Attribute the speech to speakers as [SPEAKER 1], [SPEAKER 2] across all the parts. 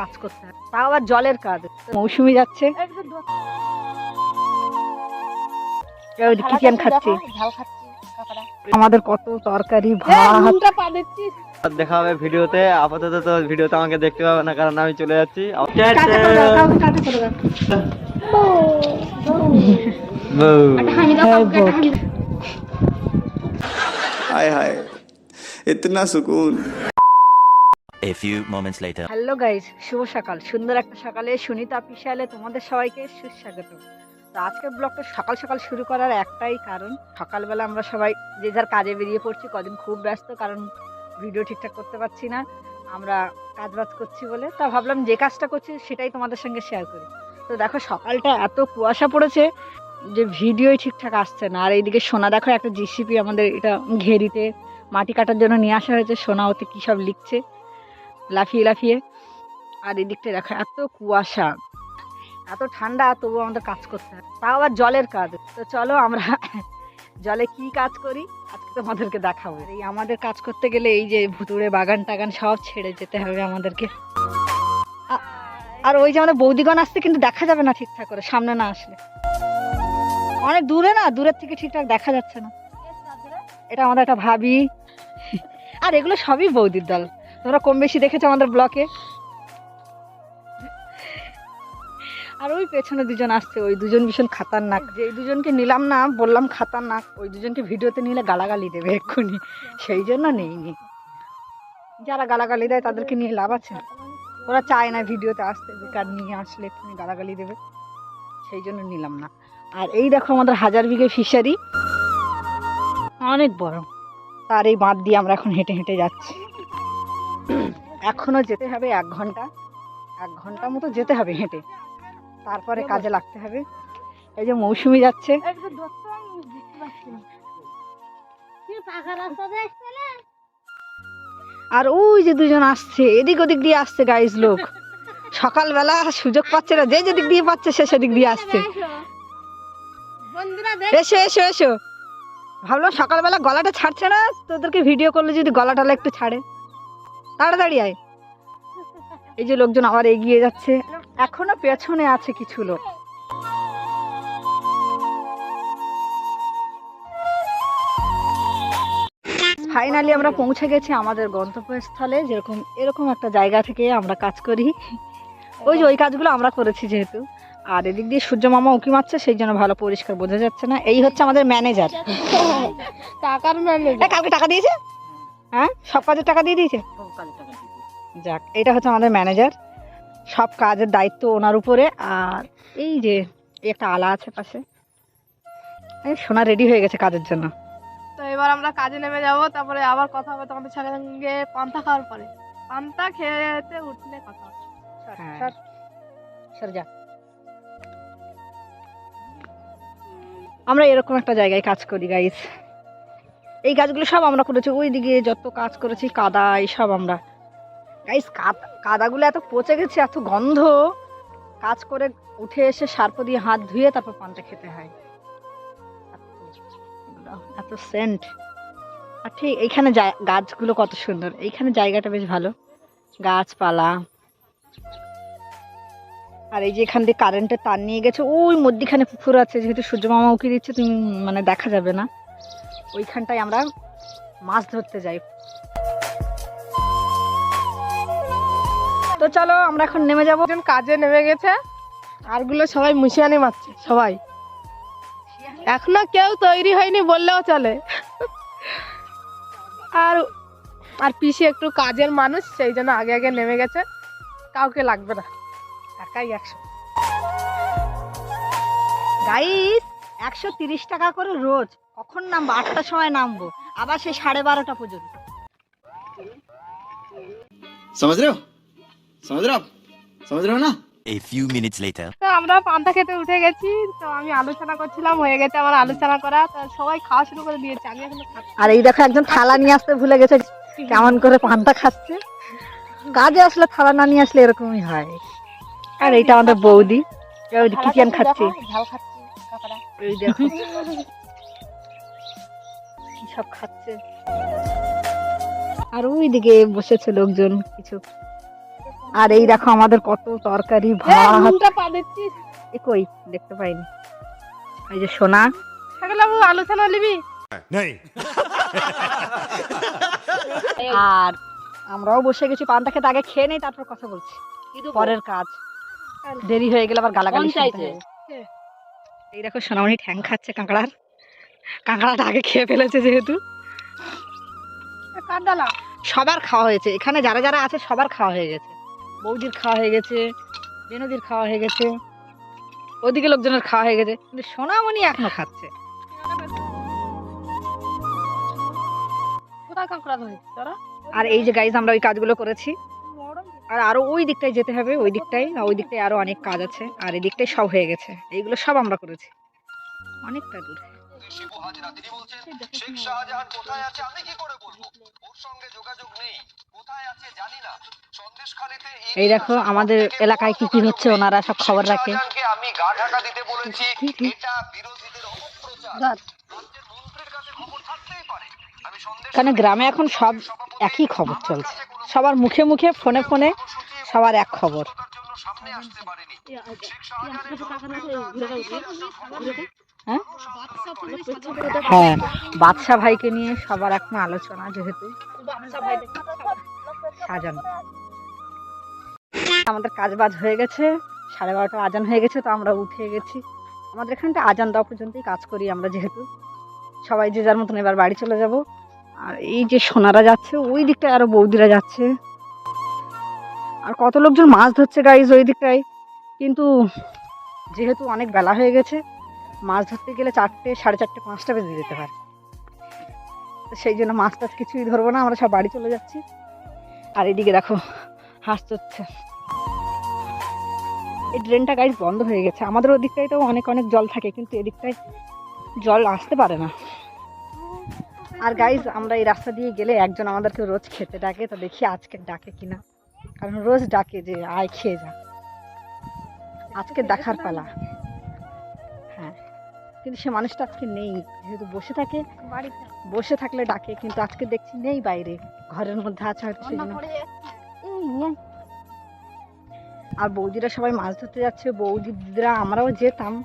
[SPEAKER 1] কাজ করতে হয়। তাও আবার জলের কাজ। মৌসুমি যাচ্ছে। কিচেন খাচ্ছি। আমাদের কত তরকারি ভাত।
[SPEAKER 2] দেখা হবে ভিডিওতে। আপাতত তো ভিডিওতে আমাকে দেখতে পাবে না কারণ আমি চলে যাচ্ছি।
[SPEAKER 3] হামি দাও
[SPEAKER 1] হ্যাঁ,
[SPEAKER 3] কাউকে
[SPEAKER 1] বউ।
[SPEAKER 4] A few moments later.
[SPEAKER 1] Hello guys শুভ সকাল। সুন্দর একটা সকালে সুনিতা পিসালে তোমাদের সবাইকে সুস্বাগত। তো আজকের ব্লগটা সকাল সকাল শুরু করার একটাই কারণ, সকালবেলা আমরা সবাই যে যার কাজে বেরিয়ে পড়ছি, কদিন খুব ব্যস্ত, কারণ ভিডিও ঠিকঠাক করতে পারছি না, আমরা কাজ বাজ করছি বলে। তা ভাবলাম যে কাজটা করছি সেটাই তোমাদের সঙ্গে শেয়ার করি। তো দেখো, সকালটা এত কুয়াশা পড়েছে যে ভিডিওই ঠিকঠাক আসছে না। আর এইদিকে সোনা, দেখো একটা জিসিপি আমাদের এটা ঘেরিতে মাটি কাটার জন্য নিয়ে আসা হয়েছে। সোনা ওতে কী সব লিখছে। লাফিয়ে লাফিয়ে আর এদিকটা দেখা, এত কুয়াশা, এত ঠান্ডা, তবুও আমাদের কাজ করতে হয় তাও আবার জলের কাজ। তো চলো আমরা জলে কি কাজ করি? আজকে তোমাদেরকে দেখাবো। এই আমাদের কাজ করতে গেলে এই যে ভুতুড়ে বাগান টাগান সব ছেড়ে যেতে হবে আমাদেরকে। আর ওই যে আমাদের বৌদিগণ আসতে কিন্তু দেখা যাবে না ঠিকঠাক করে, সামনে না আসলে। অনেক দূরে না, দূরের থেকে ঠিকঠাক দেখা যাচ্ছে না। এটা আমাদের একটা ভাবি। আর এগুলো সবই বৌদির দল। তোমরা কম বেশি দেখেছ আমাদের ব্লকে? আর ওই পেছনে দুজন আসছে, ওই দুজন ভীষণ খাতারনাক। যে দুজনকে নিলাম না, বললাম খাতারনাক, ওই দুজনকে ভিডিওতে নিলে গালাগালি দেবে এক্ষুনি। সেই জন্য নেইনি। যারা গালাগালি দেয় তাদেরকে নিয়ে লাভ আছে? ওরা চায় না ভিডিওতে আসতে, বেকার নিয়ে আসলে এক্ষুনি গালাগালি দেবে। সেই জন্য নিলাম না। আর এই দেখো আমাদের হাজার বিঘে ফিশারি। অনেক বড়। তার এই বাঁধ দিয়ে আমরা এখন হেঁটে হেঁটে যাচ্ছি। এখনও যেতে হবে এক ঘণ্টা এক ঘণ্টা মতো যেতে হবে হেঁটে। তারপরে কাজে লাগতে হবে। এই যে মৌসুমি যাচ্ছে। আর ওই যে দুজন আসছে এদিক ওদিক দিয়ে আসছে গাইজ লোক। সকালবেলা সুযোগ পাচ্ছে না যে যেদিক দিয়ে পাচ্ছে সে সেদিক দিয়ে আসছে। এসো এসো এসো। ভাবলাম সকালবেলা গলাটা ছাড়ছে না তোদেরকে ভিডিও করলে যদি গলাটালা একটু ছাড়ে। তাড়াতাড়ি আয়। এই যে লোকজন আবার এগিয়ে যাচ্ছে। এখনও পেছনে আছে কিছু লোক। ফাইনালি আমরা পৌঁছে গেছি আমাদের গন্তব্যস্থলে। যেরকম এরকম একটা জায়গা থেকে আমরা কাজ করি। ওই যে ওই কাজগুলো আমরা করেছি যেহেতু। আর এদিক দিয়ে সূর্য মামা উঁকি মারছে সেই জন্য ভালো পরিষ্কার বোঝা যাচ্ছে না। এই হচ্ছে আমাদের ম্যানেজার
[SPEAKER 3] টাকার ম্যানেজ
[SPEAKER 1] এ কালকে টাকা দিয়েছে? হ্যাঁ? সব কাজের টাকা দিয়ে দিয়েছে? যাক এটা হচ্ছে আমাদের ম্যানেজার সব কাজের দায়িত্ব ওনার উপরে। আর এই যে একটা আলা আছে পাশে। এই সোনা রেডি হয়ে গেছে কাজের জন্য।
[SPEAKER 3] তো এবার আমরা কাজে নেমে যাব তারপরে আবার কথা হবে তোমাদের সঙ্গে পান্তা খাওয়ার পরে। পান্তা খেতে উঠলে কথা হবে।
[SPEAKER 1] সর যা। আমরা এরকম একটা জায়গায় কাজ করি গাইস এই গাছগুলো সব আমরা করেছি, ওইদিকে যত কাজ করেছি কাদা সব আমরা। গাইস কাদাগুলো এত পচে গেছে, এত গন্ধ। কাজ করে উঠে এসে সার্প দিয়ে হাত ধুয়ে তারপর পানটা খেতে হয়। এত- সেন্ট আর ঠিক এইখানে গাছগুলো কত সুন্দর। এইখানে জায়গাটা বেশ ভালো। গাছপালা। আর এই যে এখান দিয়ে কারেন্টের তার নিয়ে গেছে, ওই মধ্যিখানে পুকুর আছে, যেহেতু সূর্য মামা উকি দিচ্ছে তুমি মানে দেখা যাবে না। ওইখানটায় আমরা মাছ ধরতে যাই। তো চলো, আমরা এখন নেমে যাব।
[SPEAKER 3] একজন কাজে নেমে গেছে। আরগুলো সবাই মুশিয়ানি মারছে, সবাই। এখনও কেউ তৈরি হয়নি বললেও চলে। আর আর পিসি একটু কাজের মানুষ, সেই জন্য আগে আগে নেমে গেছে। কাউকে লাগবে না।
[SPEAKER 1] একাই একশো। গাইস একশো তিরিশ টাকা করে রোজ। কখন নামবো? আটটার সময় নামবো। আবার সেই সাড়ে বারোটা পর্যন্ত।
[SPEAKER 3] আমরা পান্তা খেতে উঠে গেছি। তো আমি আলোচনা করছিলাম হয়ে গেছে আমার আলোচনা করা। তো সবাই খাওয়া শুরু করে দিয়েছে আমি
[SPEAKER 1] আর এই দেখো একজন থালা নিয়ে আসতে ভুলে গেছে কেমন করে পান্তা খাচ্ছে। কাজে আসলে থালা না নিয়ে আসলে এরকমই হয়। আর এইটা আমাদের বৌদি। চিকেন খাচ্ছে?
[SPEAKER 3] ঝাল খাচ্ছে।
[SPEAKER 1] এই দেখো। কি সব খাচ্ছে। আর ওইদিকে বসেছে লোকজন কিছু। আর এই দেখো আমাদের কত তরকারি ভাত। কই? দেখতে পাইনি। এই যে সোনা।
[SPEAKER 3] সকালে বাবু আলোচনা নিবি?
[SPEAKER 1] আর আমরাও বসে গেছি পান্তা খেতে। আগে খেয়ে নেই তারপর কথা বলছি। পরের কাজ। দেরি হয়ে গেলে আবার গালাগালি শুনতে হবে। এই দেখো সোনামণি ঠ্যাং খাচ্ছে কাঁকড়ার। কাঁকড়াটা আগে খেয়ে ফেলেছে যেহেতু। সবার খাওয়া হয়েছে। এখানে যারা যারা আছে সবার খাওয়া হয়ে গেছে। বৌদির খাওয়া হয়ে গেছে বেনদির খাওয়া হয়ে গেছে ওদিকে লোকজনের খাওয়া হয়ে গেছে কিন্তু সোনামণি এখনও খাচ্ছে। আর এই যে গাইজ আমরা ওই কাজগুলো করেছি। আর আরও ওই দিকটায় যেতে হবে ওই দিকটায় আর ওই দিকটায় আরও অনেক কাজ আছে আর এই দিকটায় সব হয়ে গেছে। এইগুলো সব আমরা করেছি। অনেকটা দূর।
[SPEAKER 5] শিবু হাজরা তিনি বলছেন শেখ শাহজাহান কোথায় আছে? আমি কি করে বলব? ওর সঙ্গে যোগাযোগ নেই। কোথায় আছে জানি না। সন্দেশখালীতে
[SPEAKER 1] এই দেখো আমাদের এলাকায় কি কি হচ্ছে ওনারা সব খবর রাখে।
[SPEAKER 5] আমি গা ঢাকা দিতে বলেছি এটা বিরোধীদের অপপ্রচার। সন্দেশ
[SPEAKER 1] কারণ গ্রামে এখন সব একই খবর চলছে। সবার মুখে মুখে, ফোনে ফোনে সবার এক খবর। হ্যাঁ? হ্যাঁ বাদশা ভাইকে নিয়ে সবার এখন আলোচনা যেহেতু। সাজানো। আমাদের কাজ বাজ হয়ে গেছে, সাড়ে বারোটা আজান হয়ে গেছে, তো আমরা উঠে গেছি। আমাদের এখানটা আজান দেওয়া পর্যন্তই কাজ করি আমরা যেহেতু। সবাই যে যার মতন এবার বাড়ি চলে যাব। আর এই যে সোনারা যাচ্ছে, ওই দিকটায় আরও বৌদিরা যাচ্ছে। আর কত লোকজন মাছ ধরছে গাইজ ওই দিকটায়। কিন্তু যেহেতু অনেক বেলা হয়ে গেছে, মাছ ধরতে গেলে চারটে, সাড়ে চারটে, পাঁচটা বেজে যেতে পারে। তো সেই জন্য মাছ টাছ কিছুই ধরবো না, আমরা সব বাড়ি চলে যাচ্ছি। আর এদিকে দেখো, হাঁস চড়ছে এই ড্রেনটা গাইজ বন্ধ হয়ে গেছে। আমাদের ওদিকটায় তো অনেক অনেক জল থাকে, কিন্তু এদিকটায় জল আসতে পারে না। আর গাইজ আমরা এই রাস্তা দিয়ে গেলে একজন আমাদেরকে রোজ খেতে ডাকে তো দেখি আজকে ডাকে কিনা। কারণ রোজ ডাকে যে আয় খেয়ে যা। আজকে দেখার পালা। হ্যাঁ। কিন্তু সে মানুষটা আজকে নেই যেহেতু বসে থাকে। বসে থাকলে ডাকে কিন্তু আজকে দেখছি নেই বাইরে। ঘরের মধ্যে আছে হয়তো। আর বৌদিরা সবাই মাছ ধরতে যাচ্ছে। বৌদি দিদিরা আমরাও যেতাম।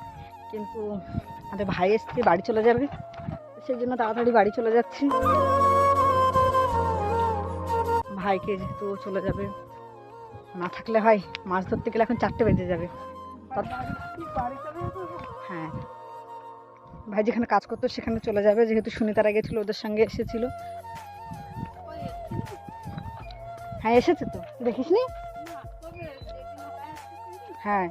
[SPEAKER 1] কিন্তু আমাদের ভাই এসছে বাড়ি চলে যাবে। সেই জন্য তাড়াতাড়ি বাড়ি চলে যাচ্ছি। ভাইকে যেহেতু চলে যাবে, না থাকলে হয় মাছ ধরতে গেলে এখন চারটে বেজে যাবে। হ্যাঁ। ভাই যেখানে কাজ করতো সেখানে চলে যাবে, যেহেতু সুনিতারা গেছিল ওদের সঙ্গে এসেছিল। হ্যাঁ এসেছে তো। দেখিস নি? হ্যাঁ।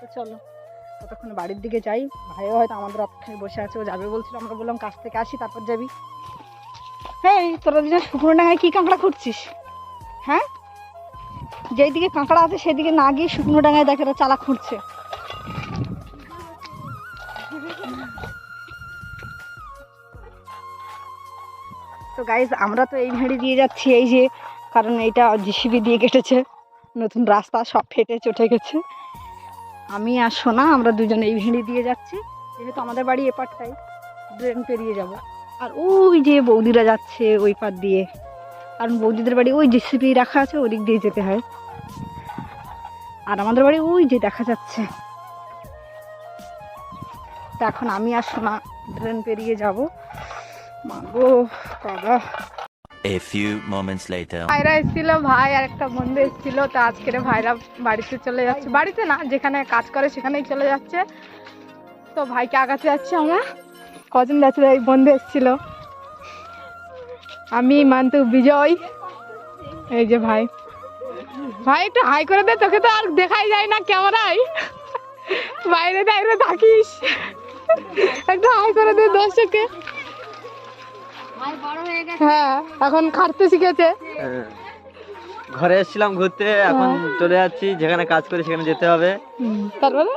[SPEAKER 1] তো চলো, ততক্ষণ বাড়ির দিকে যাই। ভাইও হয়তো আমাদের অপেক্ষায় বসে আছে, ও যাবে বলছিল, আমরা বললাম কাছ থেকে আসি, তারপর যাবি। হ্যাঁ তোরা দুজন শুকনো ডাঙায় কি কাঁকড়া খুঁড়ছিস? হ্যাঁ? যেই দিকে কাঁকড়া আছে, সেদিকে না গিয়ে শুকনো ডাঙায় দেখে চালা খুঁড়ছে। তো গাইজ আমরা তো এই ভেড়ি দিয়ে যাচ্ছি, এই যে, কারণ এইটা জিসিবি দিয়ে কেটেছে। নতুন রাস্তা সব ফেটে চটে গেছে। আমি আর সোনা, আমরা দুজন এই ভেড়ি দিয়ে যাচ্ছি। যেহেতু আমাদের বাড়ি এপারটাই ড্রেন পেরিয়ে যাব। আর ওই যে বৌদিরা যাচ্ছে ওই পার দিয়ে। কারণ বৌদিদের বাড়ি ওই জিসিবি রাখা আছে ওই দিক দিয়ে যেতে হয়। আর আমাদের বাড়ি ওই যে দেখা যাচ্ছে। তা এখন আমি আর সোনা ড্রেন পেরিয়ে যাব। মাগো কাদা
[SPEAKER 4] A few moments later.
[SPEAKER 3] ভাইরা এসেছিল ভাই আর একটা বন্ধু এসেছিল। তো আজকের ভাইরা বাড়িতে চলে যাচ্ছে। বাড়িতে না যেখানে কাজ করে সেখানেই চলে যাচ্ছে। তো ভাইকে আগাতে যাচ্ছি আমরা। কজন যাচ্ছে এই বন্ধু এসেছিল। আমি মান্তু বিজয় এই যে ভাই। ভাই একটু হাই করে দে তোকে তো আর দেখাই যায় না ক্যামেরায়। বাইরে বাইরে থাকিস। একটু হাই করে দে দর্শককে। হ্যাঁ এখন খাটতে শিখেছে।
[SPEAKER 2] হ্যাঁ। ঘরে এসেছিলাম ঘুরতে এখন চলে যাচ্ছি যেখানে কাজ করি সেখানে যেতে হবে।
[SPEAKER 3] তারপরে?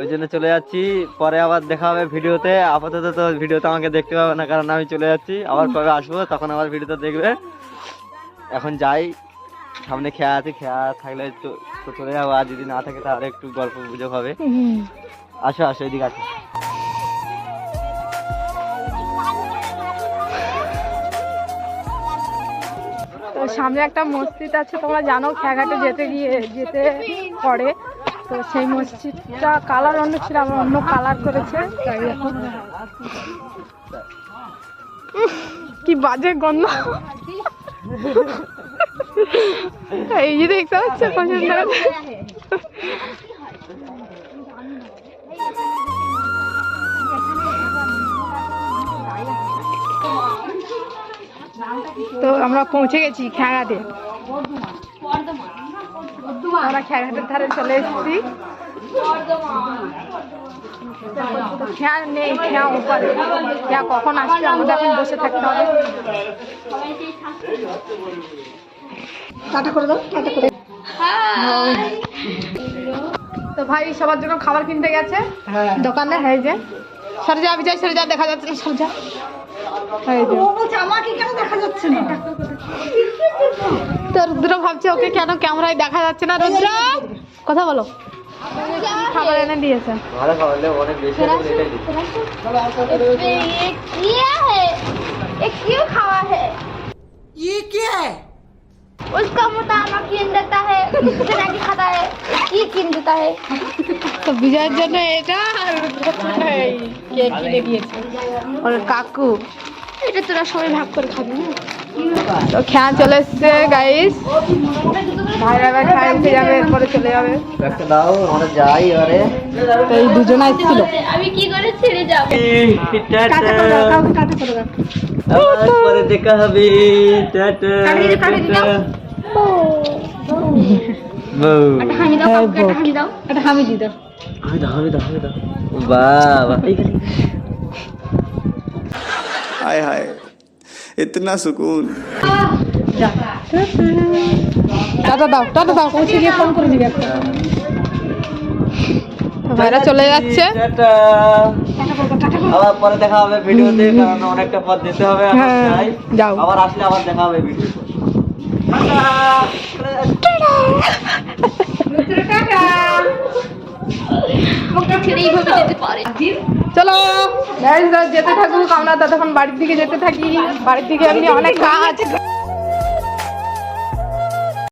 [SPEAKER 2] ওই জন্য চলে যাচ্ছি। পরে আবার দেখা হবে ভিডিওতে। আপাতত তো ভিডিওতে আমাকে দেখতে পাবে না, কারণ আমি চলে যাচ্ছি। আবার কবে আসব, তখন আবার ভিডিওতে দেখবে। এখন যাই। সামনে খেয়া আছে, খেয়া থাকলে তো চলে যাব। আর যদি না থাকে তাহলে একটু গল্প গুজব হবে। আসো আসো, এদিকে আসো।
[SPEAKER 3] সামনে একটা মসজিদ আছে, তোমরা জানো, খেয়াঘাটে যেতে গিয়ে, যেতে পড়ে। তো সেই মসজিদটা কালার অন্য ছিল, আবার অন্য কালার করেছে। কি বাজে গন্ধ। এই যে দেখতে পাচ্ছে পছন্দ তো আমরা পৌঁছে গেছি খেয়াঘাটে। আমরা খেয়াঘাটের ধারে চলে এসেছি। খেয়া নেই খেয়া উপরে। খেয়া কখন আসবে আমাদের এখন বসে থাকতে হবে। তো ভাই সবার জন্য খাবার কিনতে গেছে? দোকানে? হয়ে যায় সরে যা বিজয় সরে যা দেখা যাচ্ছে। না সরে যা। এই যে। ভাবছে ওকে কেন ক্যামেরায় দেখা যাচ্ছে না রুদ্র কথা বলো খাবার এনে দিয়েছে
[SPEAKER 2] ভালো খাবার হলে অনেক বেশি আছে, এটাই দিই।
[SPEAKER 6] ये क्या है ये क्यों खावा है
[SPEAKER 1] ये क्या है
[SPEAKER 6] उसका मुद्दा हमें किन देता है उससे नहीं खाता है ये किन देता है
[SPEAKER 3] তো বিজয়ের জন্য এটা আর রুদ্রের জন্য এই কেক কিনে দিয়েছে ওর কাকু
[SPEAKER 6] এটা তোরা সবাই ভাগ করে খাবি না
[SPEAKER 3] তো খেয়া চলে এসছে গাইস ভাইরা ভাই খাই উঠে যাবে এরপরে চলে যাবে।
[SPEAKER 2] একটা দাও আমরা যাই এবারে।
[SPEAKER 3] তো এই দুজনা এসেছিল
[SPEAKER 6] আমি কি করে ছেড়ে যাব?
[SPEAKER 2] আবার পরে দেখা হবে। টাটা বউ।
[SPEAKER 6] দাও কাউকে একটা দাও।
[SPEAKER 3] এটা হামি দি দাও।
[SPEAKER 2] আমি দাও
[SPEAKER 7] इतना सुकून
[SPEAKER 3] টাটা দাও টাটা দাও পৌঁছে গিয়ে ফোন করে দিবে একটা তো ভাইরা চলে যাচ্ছে
[SPEAKER 2] টাটা আবার পরে দেখা হবে ভিডিওতে কারণ অনেকটা পথ যেতে হবে এখন
[SPEAKER 3] হ্যাঁ,
[SPEAKER 2] যাই
[SPEAKER 3] যাও।
[SPEAKER 2] আবার আসলে আবার দেখা হবে ভিডিও
[SPEAKER 6] মুখটা ছেড়ে এইভাবে যেতে পারে
[SPEAKER 3] চলো যেতে থাকুক আমরা ততক্ষণ বাড়ির দিকে যেতে থাকি। বাড়ির দিকে এমনি অনেক কাজ